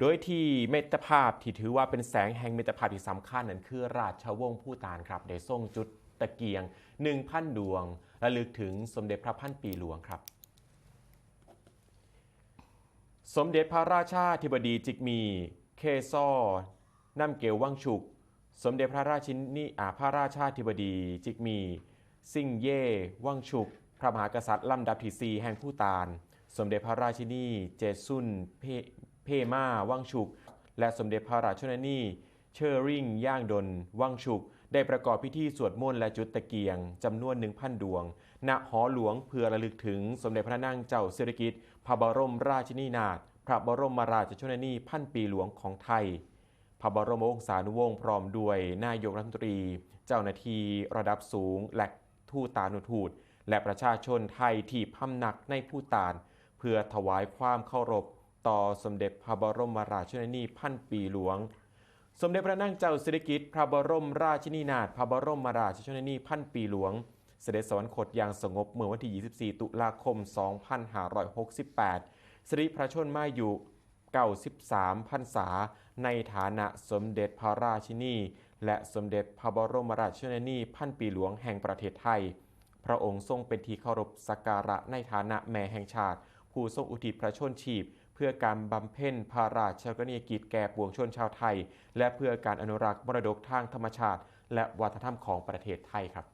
โดยที่เมตภาพที่ถือว่าเป็นแสงแห่งเมตภาพที่สำคัญนั่นคือราชวงศ์ผู้ตานครับได้ส่งจุดตะเกียง 1,000 ดวงระลึกถึงสมเด็จพระพันปีหลวงครับ สมเด็จพระราชาธิบดีจิกมี เคซอน้ำเกลวังฉุก สมเด็จพระราชินีอาพระราชาธิบดีจิกมี ซิ่งเย่วังฉุก พระมหากษัตริย์ลำดับที่4แห่งผู้ตาน สมเด็จพระราชินีเจซุนเพ เพมาวังฉุก และสมเด็จพระราชชนนีเชอริงย่างดนวังฉุก ได้ประกอบพิธีสวดมนต์และจุดตะเกียงจำนวน1,000ดวง ณหอหลวงเพื่อระลึกถึงสมเด็จพระนางเจ้าสิริกิติ์พระบรมราชินีนาถพระบรมราชชนนีพันปีหลวงของไทย พระบรมวงศานุวงศ์พร้อมด้วยนายกรัฐมนตรี เจ้าหน้าที่ระดับสูง และทูตตานุทูตและประชาชนไทยที่พำนักในผู้ตาน เพื่อถวายความเคารพ ต่อสมเด็จพระบรมราชชนนีพันปีหลวง สมเด็จพระนางเจ้าสิริกิติ์พระบรมราชินีนาถพระบรมราชชนนีพันปีหลวง เสด็จสวรรคตอย่างสงบเมื่อวันที่ 24 ตุลาคม 2568 สิริพระชนมายุ93พรรษา ในฐานะสมเด็จพระราชินี และสมเด็จพระบรมราชชนนีพันปีหลวงแห่งประเทศไทย พระองค์ทรงเป็นที่เคารพสักการะในฐานะแม่แห่งชาติ ผู้ทรงอุทิศพระชนชีพ เพื่อการบำเพ็ญพระราชกรณียกิจแก่ปวงชนชาวไทย และเพื่อการอนุรักษ์มรดกทางธรรมชาติ และวัฒนธรรมของประเทศไทยครับ